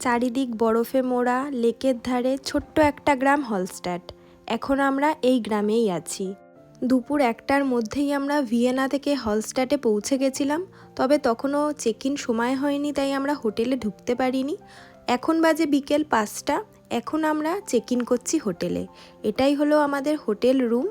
চারিদিক বরফে মোড়া, লেকের ধারে ছোট্ট একটা গ্রাম হলস্ট্যাট এখন আমরা এই গ্রামেই আছি। দুপুর একটার মধ্যেই আমরা ভিয়েনা থেকে হলস্ট্যাটে পৌঁছে গেছিলাম, তবে তখনও চেক ইন সময় হয়নি, তাই আমরা হোটেলে ঢুকতে পারিনি। এখন বাজে বিকেল পাঁচটা, এখন আমরা চেক ইন করছি হোটেলে। এটাই হলো আমাদের হোটেল রুম,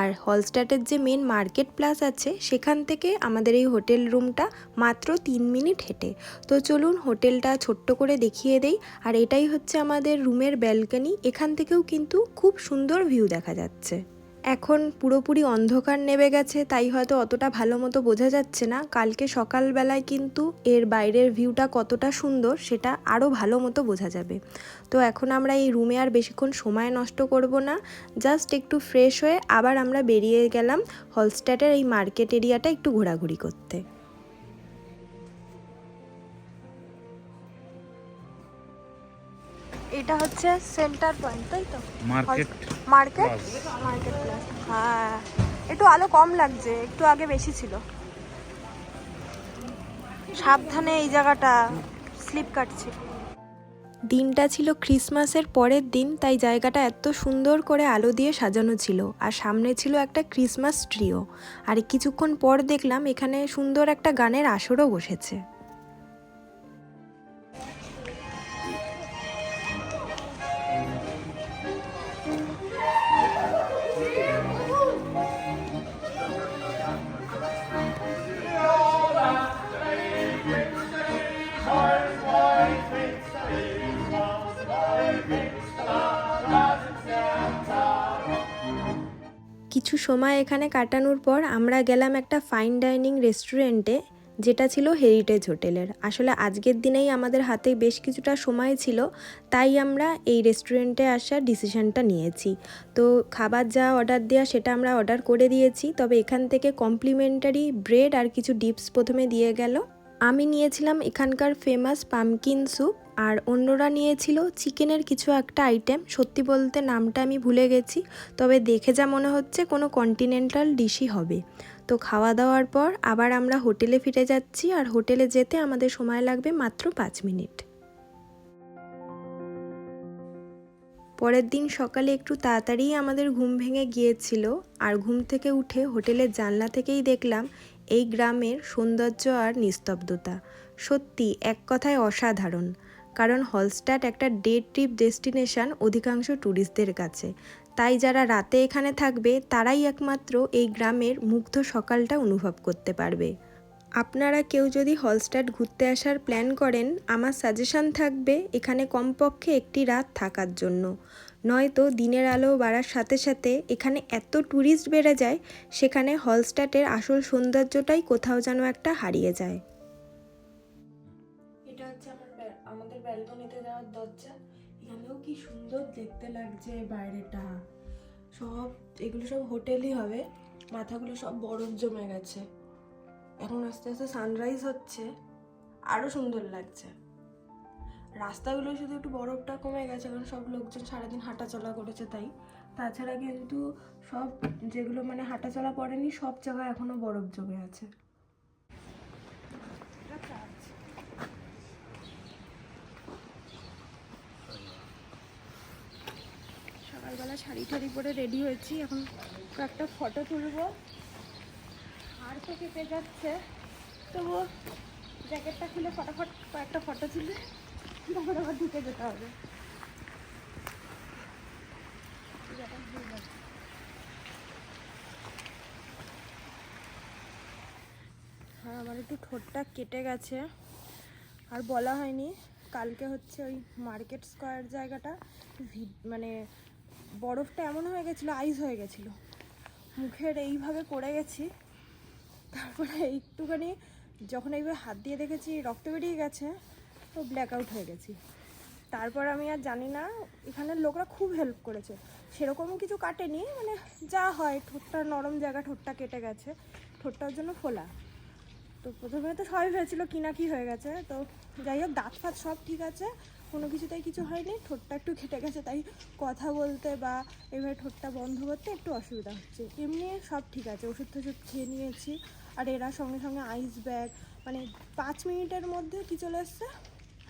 আর হলস্টাটের যে মেন মার্কেট প্লাস আছে, সেখান থেকে আমাদের এই হোটেল রুমটা মাত্র তিন মিনিট হেঁটে। তো চলুন হোটেলটা ছোট্ট করে দেখিয়ে দেই, আর এটাই হচ্ছে আমাদের রুমের ব্যালকনি এখান থেকেও কিন্তু খুব সুন্দর ভিউ দেখা যাচ্ছে। এখন পুরোপুরি অন্ধকার নেমে গেছে, তাই হয়তো অতটা ভালো মতো বোঝা যাচ্ছে না। কালকে সকালবেলায় কিন্তু এর বাইরের ভিউটা কতটা সুন্দর, সেটা আরও ভালো মতো বোঝা যাবে। তো এখন আমরা এই রুমে আর বেশিক্ষণ সময় নষ্ট করব না। জাস্ট একটু ফ্রেশ হয়ে আবার আমরা বেরিয়ে গেলাম হলস্ট্যাটের এই মার্কেট এরিয়াটা একটু ঘোরাঘুরি করতে। এটা হচ্ছে সেন্টার পয়েন্ট তাই তো? মার্কেট মার্কেট মার্কেট প্লাস হ্যাঁ। একটু আলো কম লাগছে একটু আগে বেশি ছিল। সাবধানে এই জায়গাটা স্লিপ কাটছে। দিনটা ছিল ক্রিসমাসের পরের দিন তাই জায়গাটা এত সুন্দর করে আলো দিয়ে সাজানো ছিল। আর সামনে ছিল একটা ক্রিসমাস ট্রিও আর কিছুক্ষণ পর দেখলাম এখানে সুন্দর একটা গানের আসরও বসেছে। কিছু সময় এখানে কাটানোর পর আমরা গেলাম একটা ফাইন ডাইনিং রেস্টুরেন্টে যেটা ছিল হেরিটেজ হোটেলের আসলে আজকের দিনেই আমাদের হাতে বেশ কিছুটা সময় ছিল, তাই আমরা এই রেস্টুরেন্টে আসার ডিসিশনটা নিয়েছি। তো খাবার যা অর্ডার দেওয়া সেটা আমরা অর্ডার করে দিয়েছি, তবে এখান থেকে কমপ্লিমেন্টারি ব্রেড আর কিছু ডিপস প্রথমে দিয়ে গেল। আমি নিয়েছিলাম এখানকার ফেমাস পামকিন স্যুপ আর অন্যরা নিয়েছিল চিকেনের কিছু একটা আইটেম সত্যি বলতে নামটা আমি ভুলে গেছি, তবে দেখে যা মনে হচ্ছে কোনো কন্টিনেন্টাল ডিশই হবে। তো খাওয়া দাওয়ার পর আবার আমরা হোটেলে ফিরে যাচ্ছি আর হোটেলে যেতে আমাদের সময় লাগবে মাত্র পাঁচ মিনিট। পরের দিন সকালে একটু তাড়াতাড়ি আমাদের ঘুম ভেঙে গিয়েছিল আর ঘুম থেকে উঠে হোটেলের জানলা থেকেই দেখলাম এই গ্রামের সৌন্দর্য আর নিস্তব্ধতা। সত্যি, এক কথায় অসাধারণ। কারণ হলস্টাট একটা ডে ট্রিপ ডেস্টিনেশন অধিকাংশ ট্যুরিস্টদের কাছে। তাই যারা রাতে এখানে থাকবে, তারাই একমাত্র এই গ্রামের মুগ্ধ সকালটা অনুভব করতে পারবে। আপনারা কেউ যদি হলস্টাট ঘুরতে আসার প্ল্যান করেন, আমার সাজেশান থাকবে এখানে কমপক্ষে একটি রাত থাকার জন্য। নয়তো দিনের আলো বাড়ার সাথে সাথে এখানে এত ট্যুরিস্ট বেড়ে যায়, সেখানে হলস্টাটের আসল সৌন্দর্যটাই কোথাও যেন একটা হারিয়ে যায়। ব্যালকনিতে যাওয়ার দরজা, এখানেও কি সুন্দর দেখতে লাগছে বাইরেটা। সব, এগুলো সব হোটেলই হবে, মাথাগুলো সব বরফ জমে গেছে। এখন আস্তে আস্তে সানরাইজ হচ্ছে আরও সুন্দর লাগছে। রাস্তাগুলো শুধু একটু বরফটা কমে গেছে, কারণ সব লোকজন সারাদিন হাঁটাচলা করেছে তাই। তাছাড়া কিন্তু সব, যেগুলো মানে হাঁটাচলা পড়েনি সব জায়গায় এখনও বরফ জমে আছে। সকালবেলা শাড়ি টাড়ি পরে রেডি হয়েছি। এখন একটা ফটো তুলবো। আর তো কেটে যাচ্ছে। তবুও জ্যাকেটটা খুলে ফটাফট কয়েকটা ফটো তুলে, তারপর আবার ঢুকে যেতে হবে। হ্যাঁ আমার একটু ঠোঁটটা কেটে গেছে। আর বলা হয়নি, কালকে হচ্ছে ওই মার্কেট স্কোয়ার জায়গাটা মানে বরফটা এমন হয়ে গেছিল আইস হয়ে গেছিল। মুখের এইভাবে পড়ে গেছি, তারপরে একটুখানি যখন এইভাবে হাত দিয়ে দেখেছি রক্ত বেরিয়ে গেছে, তো ব্ল্যাক আউট হয়ে গেছি। তারপর আমি আর জানি না, এখানের লোকরা খুব হেল্প করেছে। সেরকম কিছু কাটেনি মানে যা হয়, ঠোঁটটা নরম জায়গা ঠোঁটটা কেটে গেছে, ঠোঁটটার জন্য ফোলা। তো প্রথমে তো সবাই ভেবেছিলো কি না কি হয়ে গেছে। তো যাই হোক, দাঁত ফাঁত সব ঠিক আছে কোনো কিছুতেই কিছু হয়নি ঠোঁটটা একটু খেটে গেছে তাই কথা বলতে বা এভাবে ঠোঁটটা বন্ধ করতে একটু অসুবিধা হচ্ছে। এমনি সব ঠিক আছে ওষুধ টষুধ খেয়ে নিয়েছি আর এরা সঙ্গে সঙ্গে আইস ব্যাগ মানে পাঁচ মিনিটের মধ্যে কি চলে এসছে?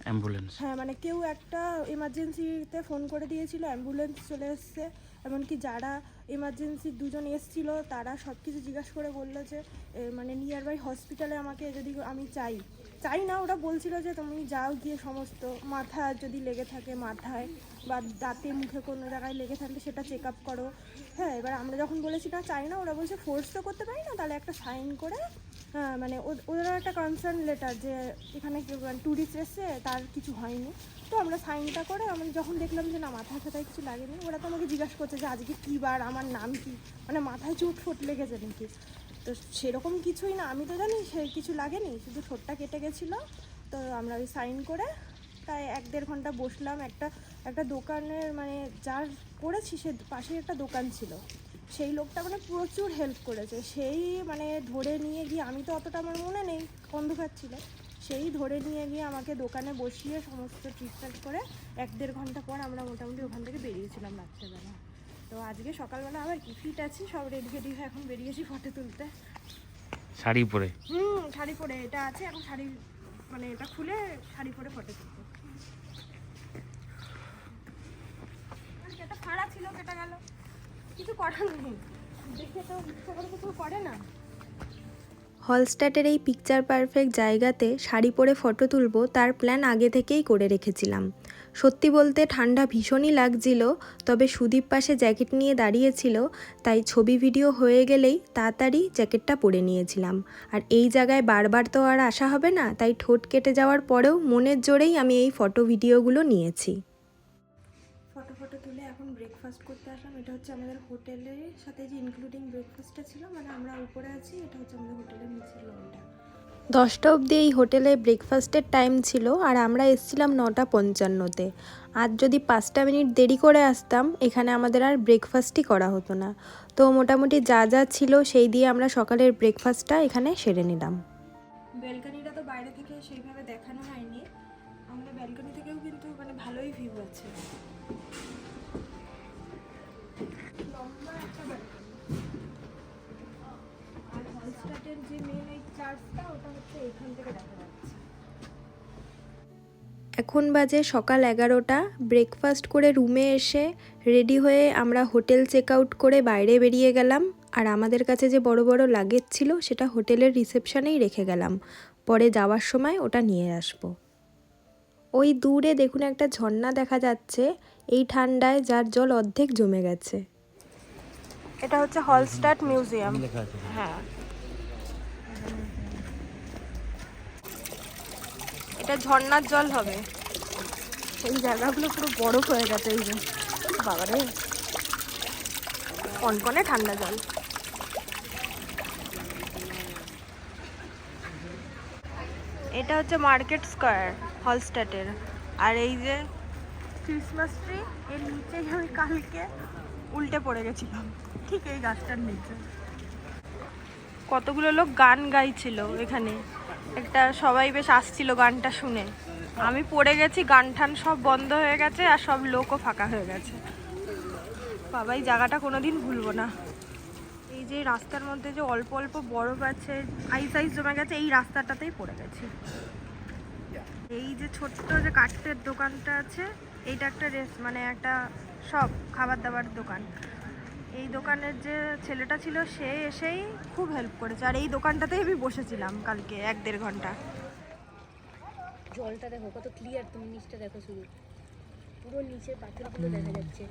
অ্যাম্বুলেন্স হ্যাঁ মানে কেউ একটা এমার্জেন্সিতে ফোন করে দিয়েছিল অ্যাম্বুলেন্স চলে এসছে এমনকি যারা এমার্জেন্সি দুজন এসছিল তারা সব কিছু জিজ্ঞাসা করে বলল যে মানে নিয়ার বাই হসপিটালে আমাকে যদি আমি চাই চাই না, ওরা বলছিল যে তুমি যাও গিয়ে সমস্ত মাথা যদি লেগে থাকে মাথায় বা দাঁতে মুখে কোনো জায়গায় লেগে থাকলে সেটা চেক আপ করো। হ্যাঁ এবার আমরা যখন বলেছি না চাই না, ওরা বলছে ফোর্স তো করতে পারি না, তাহলে একটা সাইন করে হ্যাঁ মানে ও- ওদের একটা কনসার্ন লেটার যে এখানে ট্যুরিস্ট এসছে, তার কিছু হয়নি। তো আমরা সাইনটা করে আমরা যখন দেখলাম যে না মাথায় ফাথায় কিছু লাগেনি, ওরা তো আমাকে জিজ্ঞাসা করছে যে আজকে কী বার, আমার নাম কি? মানে মাথায় চোট ফোট লেগেছে নাকি? তো সেরকম কিছুই না। আমি তো জানি সে কিছু লাগেনি, শুধু ঠোঁটটা কেটে গেছিল। তো আমরা ওই সাইন করে তাই এক দেড় ঘণ্টা বসলাম। একটা একটা দোকানের মানে যার করেছি সে পাশে একটা দোকান ছিল। সেই লোকটা মানে প্রচুর হেল্প করেছে। সেই মানে ধরে নিয়ে গিয়ে আমি তো অতটা আমার মনে নেই, অন্ধকার ছিল। সেই ধরে নিয়ে গিয়ে আমাকে দোকানে বসিয়ে সমস্ত ট্রিটমেন্ট করে এক দেড় ঘণ্টা পর আমরা মোটামুটি ওখান থেকে বেরিয়েছিলাম রাত্রেবেলা। তো আজকে সকালবেলা আবার কি? ফিট আছি সব রেডি ফেডি হয়ে এখন বেরিয়েছি ফটো তুলতে। শাড়ি পরে? হুম শাড়ি পরে এটা আছে এখন শাড়ি মানে এটা খুলে শাড়ি পরে ফটো তুলবো আর যেটা ফাড়া ছিল কেটে গেল। কিছু করার নেই। দেখে তো ইচ্ছা করে কিছু করে না। হলস্টাটের এই পিকচার পারফেক্ট জায়গাতে শাড়ি পরে ফটো তুলবো তার প্ল্যান আগে থেকেই করে রেখেছিলাম। সত্যি বলতে ঠান্ডা ভীষণই লাগছিল, তবে সুদীপ পাশে জ্যাকেট নিয়ে দাঁড়িয়েছিল, তাই ছবি ভিডিও হয়ে গেলেই তাড়াতাড়ি জ্যাকেটটা পরে নিয়েছিলাম। আর এই জায়গায় বারবার তো আর আসা হবে না, তাই ঠোঁট কেটে যাওয়ার পরেও মনের জোরেই আমি এই ফটো ভিডিওগুলো নিয়েছি। ফটো ফটো তুলে এখন ব্রেকফাস্ট করতে আসলাম। এটা হচ্ছে আমাদের হোটেলের সাথে যে ইনক্লুডিং ব্রেকফাস্টটা ছিল মানে আমরা উপরে আছি, এটা হচ্ছে আমাদের হোটেলের নিচের লনটা দশটা অবধি এই হোটেলে ব্রেকফাস্টের টাইম ছিল আর আমরা এসেছিলাম নটা পঞ্চান্নতে। আর যদি পাঁচটা মিনিট দেরি করে আসতাম, এখানে আমাদের আর ব্রেকফাস্টই করা হতো না। তো মোটামুটি যা যা ছিল সেই দিয়ে আমরা সকালের ব্রেকফাস্টটা এখানে সেরে নিলাম। ব্যালকনিটা তো বাইরে থেকে সেইভাবে দেখানো হয়নি। আমাদের ব্যালকনি থেকেও কিন্তু মানে ভালোই ভিউ আছে। লম্বা একটা balcony। আর হলস্টাটের যে মেন চার্চটা ওটা হচ্ছে এখান থেকে দেখা যাচ্ছে। এখন বাজে সকাল এগারোটা। ব্রেকফাস্ট করে রুমে এসে রেডি হয়ে আমরা হোটেল চেক আউট করে বাইরে বেরিয়ে গেলাম। আর আমাদের কাছে যে বড় বড় লাগেজ ছিল সেটা হোটেলের রিসেপশনেই রেখে গেলাম। পরে যাওয়ার সময় ওটা নিয়ে আসব। ওই দূরে দেখুন একটা ঝর্ণা দেখা যাচ্ছে। এই ঠান্ডায় যার জল অর্ধেক জমে গেছে। এটা হচ্ছে হলস্টাট মিউজিয়াম হ্যাঁ। এটা ঝর্ণার জল হবে। এই জায়গাগুলো পুরো বরফ হয়ে গেছে এই যে। বাবারে। কনকনে ঠান্ডা জল। এটা হচ্ছে মার্কেট স্কোয়ার হলস্টাটের আর এই যে ক্রিসমাস ট্রি এর নিচে আমি কালকে উল্টে পড়ে গেছিলাম। ঠিক এই গাছটার নিচে। কতগুলো লোক গান গাইছিল এখানে। একটা সবাই বেশ আসছিল গানটা শুনে। আমি পড়ে গেছি, গান টান সব বন্ধ হয়ে গেছে আর সব লোকও ফাঁকা হয়ে গেছে। বাবা, এই জায়গাটা কোনোদিন ভুলবো না। এই যে রাস্তার মধ্যে যে অল্প অল্প বরফ আছে আইস আইস জমে গেছে, এই রাস্তাটাতেই পড়ে গেছি। এই যে ছোট্ট যে কাঠের দোকানটা আছে, এইটা একটা রেস মানে একটা সব খাবার দাবার দোকান। এই দোকানের যে ছেলেটা ছিল সে এসেই খুব হেল্প করেছে। আর এই দোকানটাতেই আমি বসেছিলাম কালকে এক দেড় ঘণ্টা। জলটা দেখো কত ক্লিয়ার তুমি নিচটা দেখো শুধু। পুরো নিচে পাথরগুলো দেখা যাচ্ছে।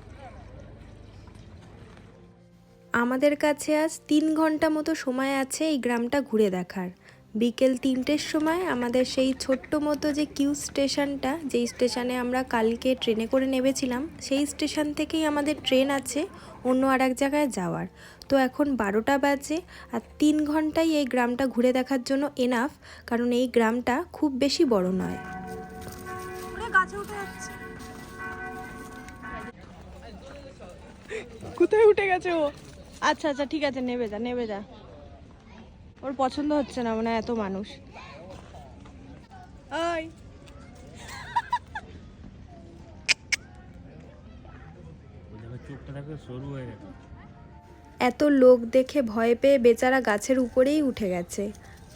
আমাদের কাছে আজ তিন ঘণ্টা মতো সময় আছে এই গ্রামটা ঘুরে দেখার। বিকেল তিনটের সময় আমাদের সেই ছোট্ট মতো যে কিউ স্টেশনটা যেই স্টেশনে আমরা কালকে ট্রেনে করে নেমেছিলাম সেই স্টেশন থেকেই আমাদের ট্রেন আছে অন্য আর এক জায়গায় যাওয়ার। তো এখন বারোটা বাজে আর তিন ঘন্টাই এই গ্রামটা ঘুরে দেখার জন্য এনাফ কারণ এই গ্রামটা খুব বেশি বড় নয়। কোথায় উঠে গেছে ও? আচ্ছা আচ্ছা ঠিক আছে নেবে যা নেবে যা। ওর পছন্দ হচ্ছে না মানে এত মানুষ। ওই। এত লোক দেখে ভয় পেয়ে বেচারা গাছের উপরেই উঠে গেছে।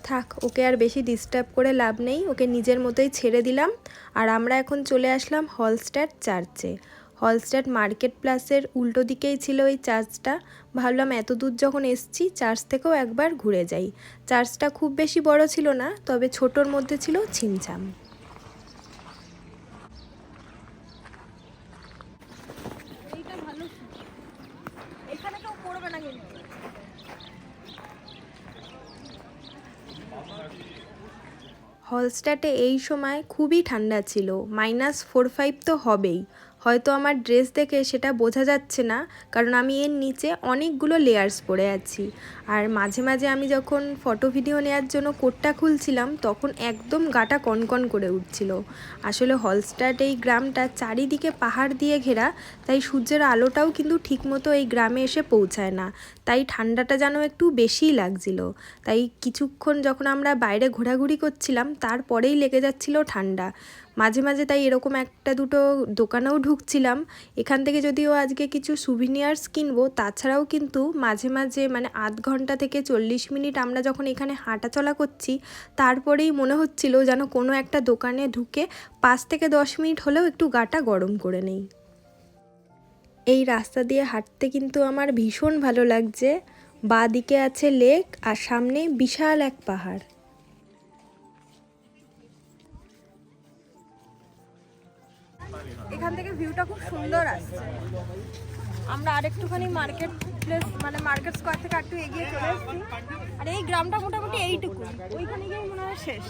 থাক ওকে আর বেশি ডিস্টার্ব করে লাভ নেই ওকে নিজের মতোই ছেড়ে দিলাম। আর আমরা এখন চলে আসলাম হলস্টার চার্চে হলস্টার মার্কেট প্লাসের উল্টো দিকেই ছিল এই চার্চটা। ভাবলাম এত দূর যখন এসছি চার্চ থেকেও একবার ঘুরে যাই। চার্চটা খুব বেশি বড় ছিল না তবে ছোটোর মধ্যে ছিল ছিমছাম। হলস্টাটে এই সময় খুবই ঠান্ডা ছিল মাইনাস ফোর ফাইভ তো হবেই। হয়তো আমার ড্রেস দেখে সেটা বোঝা যাচ্ছে না, কারণ আমি এর নিচে অনেকগুলো লেয়ার্স পরে আছি। আর মাঝে মাঝে আমি যখন ফটো ভিডিও নেওয়ার জন্য কোটটা খুলছিলাম, তখন একদম গাটা কনকন করে উঠছিল। আসলে হলস্টাট এই গ্রামটা চারিদিকে পাহাড় দিয়ে ঘেরা, তাই সূর্যের আলোটাও কিন্তু ঠিকমতো এই গ্রামে এসে পৌঁছায় না। তাই ঠান্ডাটা যেন একটু বেশিই লাগছিল। তাই কিছুক্ষণ যখন আমরা বাইরে ঘোরাঘুরি করছিলাম, তারপরেই লেগে যাচ্ছিল ঠান্ডা। মাঝে মাঝে তাই এরকম একটা দুটো দোকানেও ঢুকছিলাম। এখান থেকে যদিও আজকে কিছু সুভিনিয়ার্স কিনবো, তাছাড়াও কিন্তু মাঝে মাঝে মানে আধ ঘণ্টা থেকে চল্লিশ মিনিট আমরা যখন এখানে হাঁটাচলা করছি, তারপরেই মনে হচ্ছিল যেন কোনো একটা দোকানে ঢুকে পাঁচ থেকে দশ মিনিট হলেও একটু গাটা গরম করে নেই। এই রাস্তা দিয়ে হাঁটতে কিন্তু আমার ভীষণ ভালো লাগছে। বাঁ দিকে আছে লেক আর সামনে বিশাল এক পাহাড়। এখান থেকে ভিউটা খুব সুন্দর আসছে। আমরা আরেকটুখানি মার্কেট প্লেস মানে মার্কেট স্কোয়ার থেকে একটু এগিয়ে চলে এসেছি। আর এই গ্রামটা মোটামুটি এইটুকু, ওইখানে গিয়ে মনে হয় শেষ।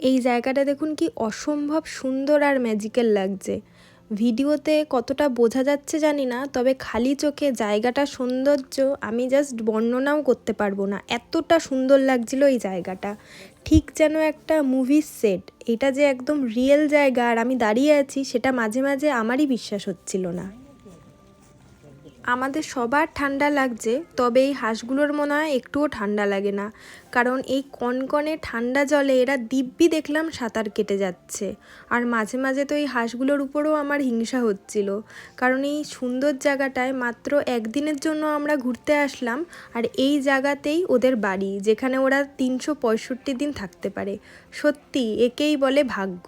এই জায়গাটা দেখুন কি অসম্ভব সুন্দর আর ম্যাজিক্যাল লাগছে। ভিডিওতে কতটা বোঝা যাচ্ছে জানি না, তবে খালি চোখে জায়গাটা সৌন্দর্য আমি জাস্ট বর্ণনাও করতে পারব না। এতটা সুন্দর লাগছিল এই জায়গাটা। ঠিক যেন একটা মুভির সেট এটা যে একদম রিয়েল জায়গা আর আমি দাঁড়িয়ে আছি, সেটা মাঝে মাঝে আমারই বিশ্বাস হচ্ছিল না। আমাদের সবার ঠান্ডা লাগছে, তবে এই হাঁসগুলোর মনে হয় একটুও ঠান্ডা লাগে না। কারণ এই কনকনে ঠান্ডা জলে এরা দিব্যি দেখলাম সাঁতার কেটে যাচ্ছে। আর মাঝে মাঝে তো এই হাঁসগুলোর উপরেও আমার হিংসা হচ্ছিল। কারণ এই সুন্দর জায়গাটায় মাত্র একদিনের জন্য আমরা ঘুরতে আসলাম, আর এই জায়গাতেই ওদের বাড়ি, যেখানে ওরা তিনশো পঁয়ষট্টি দিন থাকতে পারে। সত্যি, একেই বলে ভাগ্য।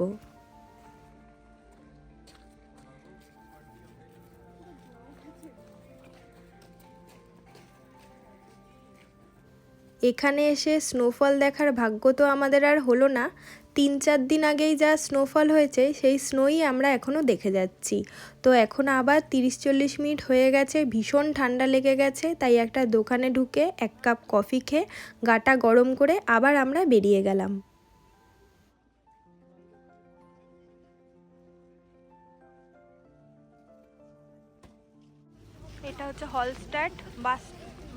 এখানে এসে স্নোফল দেখার ভাগ্য তো আমাদের আর হলো না। তিন চার দিন আগেই যা স্নোফল হয়েছে, সেই স্নোই আমরা এখনও দেখে যাচ্ছি। তো এখন আবার তিরিশ চল্লিশ মিনিট হয়ে গেছে, ভীষণ ঠান্ডা লেগে গেছে, তাই একটা দোকানে ঢুকে এক কাপ কফি খেয়ে গাটা গরম করে আবার আমরা বেরিয়ে গেলাম। এটা হচ্ছে হলস্ট্যাট বাস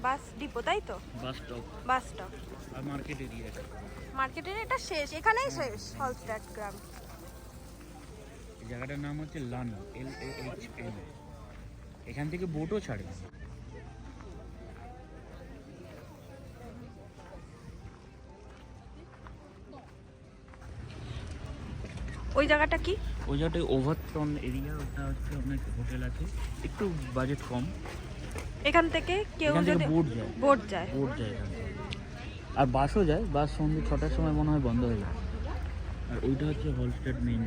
বাস ডিপো তাই তো? Bus stop. Bus stop. আর মার্কেট এরিয়া মার্কেটের এটা শেষ এখানেই শেষ হলস্ট্যাট গ্রাম। জায়গাটার নাম হচ্ছে লান এল এ এইচ এন। এখান থেকে বোটও ছাড়ে। ওই জায়গাটা কি? ওই জায়গাটায় ওভারটন এরিয়া ওটা হচ্ছে অনেক হোটেল আছে। একটু বাজেট কম। এখান থেকে কেউ যদি বোট যায়। বোট যায়। বোট যায় এখান থেকে। আর বাসও যায় বাস সন্ধ্যে ছটার সময় মনে হয় বন্ধ হয়ে যায়। আর ওইটা হচ্ছে হলস্টেড মেইন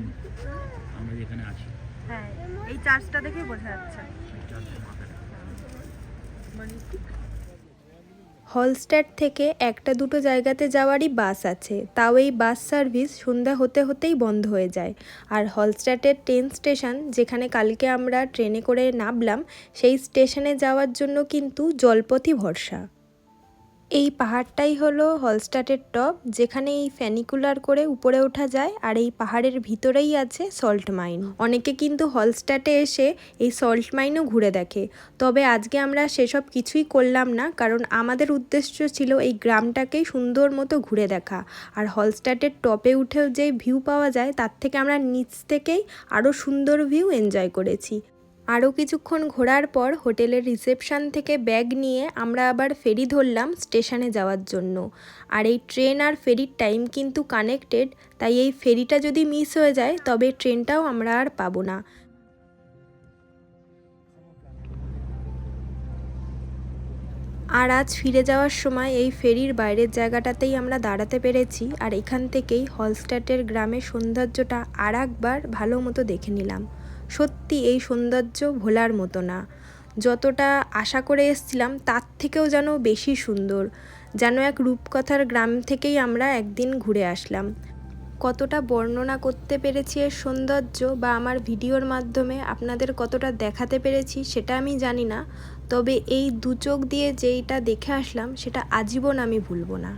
আমরা যেখানে আছি। হ্যাঁ এই চার্চটা দেখেই বোঝা যাচ্ছে। চার্চের মাথাটা হলস্ট্যাট থেকে একটা দুটো জায়গাতে যাওয়ারই বাস আছে। তাও এই বাস সার্ভিস সন্ধ্যা হতে হতেই বন্ধ হয়ে যায়। আর হলস্ট্যাটের ট্রেন স্টেশন, যেখানে কালকে আমরা ট্রেনে করে নামলাম, সেই স্টেশনে যাওয়ার জন্য কিন্তু জলপথই ভরসা। এই পাহাড়টাই হলো হলস্টাটের টপ, যেখানে এই ফ্যানিকুলার করে উপরে ওঠা যায় আর এই পাহাড়ের ভিতরেই আছে সল্ট মাইন। অনেকে কিন্তু হলস্টাটে এসে এই সল্ট মাইনও ঘুরে দেখে। তবে আজকে আমরা সেসব কিছুই করলাম না, কারণ আমাদের উদ্দেশ্য ছিল এই গ্রামটাকেই সুন্দর মতো ঘুরে দেখা। আর হলস্টাটের টপে উঠেও যে ভিউ পাওয়া যায়, তার থেকে আমরা নিচ থেকেই আরও সুন্দর ভিউ এনজয় করেছি। আরও কিছুক্ষণ ঘোরার পর হোটেলের রিসেপশন থেকে ব্যাগ নিয়ে আমরা আবার ফেরি ধরলাম স্টেশনে যাওয়ার জন্য। আর এই ট্রেন আর ফেরির টাইম কিন্তু কানেক্টেড, তাই এই ফেরিটা যদি মিস হয়ে যায়, তবে ট্রেনটাও আমরা আর পাবো না। আর আজ ফিরে যাওয়ার সময় এই ফেরির বাইরের জায়গাটাতেই আমরা দাঁড়াতে পেরেছি, আর এখান থেকেই হলস্টাটের গ্রামের সৌন্দর্যটা আর একবার ভালো মতো দেখে নিলাম। সত্যি এই সৌন্দর্য ভোলার মতো না। যতটা আশা করে এসছিলাম, তার থেকেও যেন বেশি সুন্দর, যেন এক রূপকথার গ্রাম থেকেই আমরা একদিন ঘুরে আসলাম। কতটা বর্ণনা করতে পেরেছি এর সৌন্দর্য বা আমার ভিডিওর মাধ্যমে আপনাদের কতটা দেখাতে পেরেছি সেটা আমি জানি না, তবে এই দু চোখ দিয়ে যেইটা দেখে আসলাম, সেটা আজীবন আমি ভুলবো না।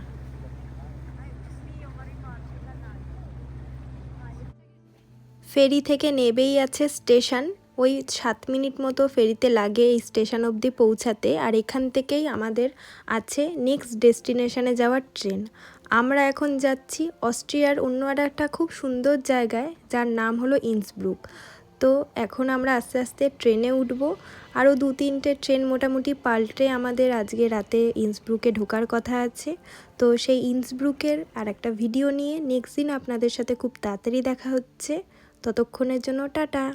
ফেরি থেকে নেবেই আছে স্টেশন। ওই সাত মিনিট মতো ফেরিতে লাগে এই স্টেশন অবধি পৌঁছাতে। আর এখান থেকেই আমাদের আছে নেক্সট ডেস্টিনেশনে যাওয়ার ট্রেন। আমরা এখন যাচ্ছি অস্ট্রিয়ার অন্য একটা খুব সুন্দর জায়গায়, যার নাম হলো ইন্সব্রুক। তো এখন আমরা আস্তে আস্তে ট্রেনে উঠবো। আরও দু তিনটে ট্রেন মোটামুটি পাল্টে আমাদের আজকে রাতে ইন্সব্রুকে ঢোকার কথা আছে। তো সেই ইন্সব্রুকের আর একটা ভিডিও নিয়ে নেক্সট দিন আপনাদের সাথে খুব তাড়াতাড়ি দেখা হচ্ছে। ততক্ষণের জন্য টাটা।